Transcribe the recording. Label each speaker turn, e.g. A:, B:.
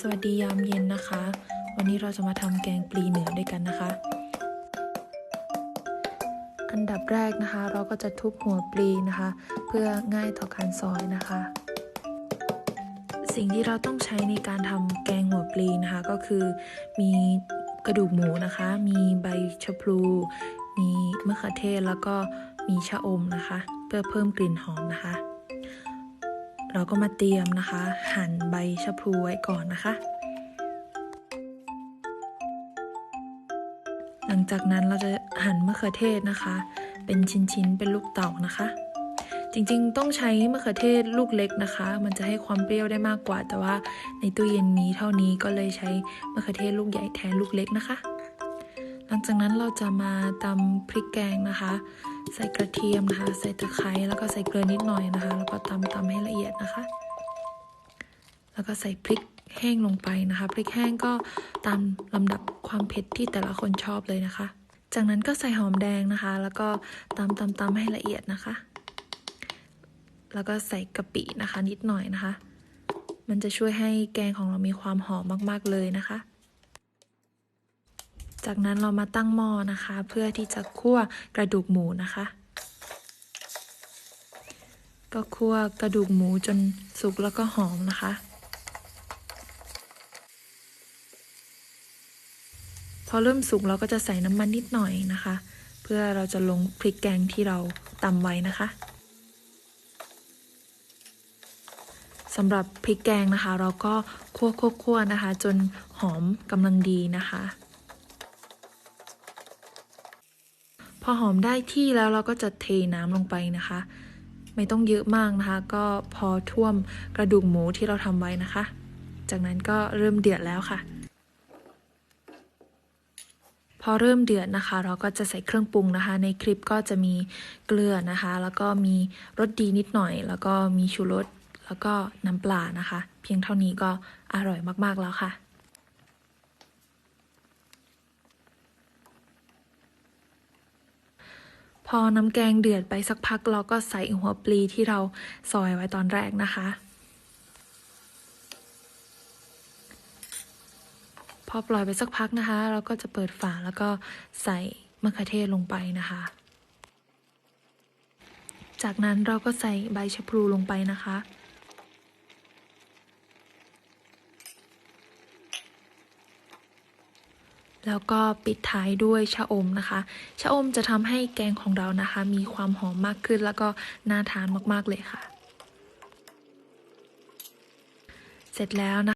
A: สวัสดียามเย็นนะคะ วันนี้เราจะมาทำแกงปลีเหนือด้วยกันนะคะ อันดับแรกนะคะ เราก็จะทุบหัวปลีนะคะ เพื่อง่ายต่อการซอยนะคะ สิ่งที่เราต้องใช้ในการทำแกงหัวปลีนะคะ ก็คือมีกระดูกหมูนะคะ มีใบชะพลู มีมะเขือเทศแล้วก็มีชะอมนะคะ เพื่อเพิ่มกลิ่นหอมนะคะ เราก็มาเตรียมนะคะ หั่นใบชะพลูไว้ก่อนนะคะ หลังจากนั้นเราจะหั่นมะเขือเทศนะคะ เป็นชิ้นๆ เป็นลูกเต่านะคะ จริงๆ ต้องใช้มะเขือเทศลูกเล็กนะคะ มันจะให้ความเปรี้ยวได้มากกว่า แต่ว่าในตู้เย็นมีเท่านี้ก็เลยใช้มะเขือเทศลูกใหญ่แทนลูกเล็กนะคะ หลังจากนั้นเราจะมาตำพริกแกงนะคะ ใส่กระเทียมนะคะ ใส่ตะไคร้แล้วก็ใส่เกลือนิดหน่อยนะคะ แล้วก็ตำตำให้ละเอียดนะคะ แล้วก็ใส่พริกแห้งลงไปนะคะ พริกแห้งก็ตามลำดับความเผ็ดที่แต่ละคนชอบเลยนะคะ จากนั้นก็ใส่หอมแดงนะคะ แล้วก็ตำตำตำให้ละเอียดนะคะ แล้วก็ใส่กะปินะคะนิดหน่อยนะคะ มันจะช่วยให้แกงของเรามีความหอมมาก ๆเลยนะคะ จากนั้นเรามาตั้งหม้อนะคะ เพื่อที่จะคั่วกระดูกหมูนะคะ ก็คั่วกระดูกหมูจนสุกแล้วก็หอมนะคะ พอเริ่มสุกเราก็จะใส่น้ำมันนิดหน่อยนะคะ เพื่อเราจะลงพริกแกงที่เราตำไว้นะคะสำหรับพริกแกงนะคะ เราก็คั่วๆๆนะคะ จนหอมกำลังดีนะคะ พ อหอมได้ที่แล้วเราก็จะเทน้ำลงไปนะคะ ไม่ต้องเยอะมากนะคะ ก็พอท่วมกระดูกหมูที่เราทำไว้นะคะ จากนั้นก็เริ่มเดือดแล้วค่ะ พอเริ่มเดือดนะคะ เราก็จะใส่เครื่องปรุงนะคะ ในคลิปก็จะมีเกลือนะคะ แล้วก็มีรสดีนิดหน่อย แล้วก็มีชูรสแล้วก็น้ำปลานะคะ เพียงเท่านี้ก็อร่อยมากๆแล้วค่ะ พอน้ำแกงเดือดไปสักพักเราก็ใส่หัวปลีที่เราซอยไว้ตอนแรกนะคะ พอปล่อยไปสักพักนะคะ เราก็จะเปิดฝาแล้วก็ใส่มะเขือเทศลงไปนะคะ จากนั้นเราก็ใส่ใบชะพลูลงไปนะคะ แล้วก็ปิดท้ายด้วยชะอมนะคะ ชะอมจะทำให้แกงของเรานะคะ มีความหอมมากขึ้นแล้วก็น่าทานมากๆเลยค่ะ เสร็จแล้วนะคะ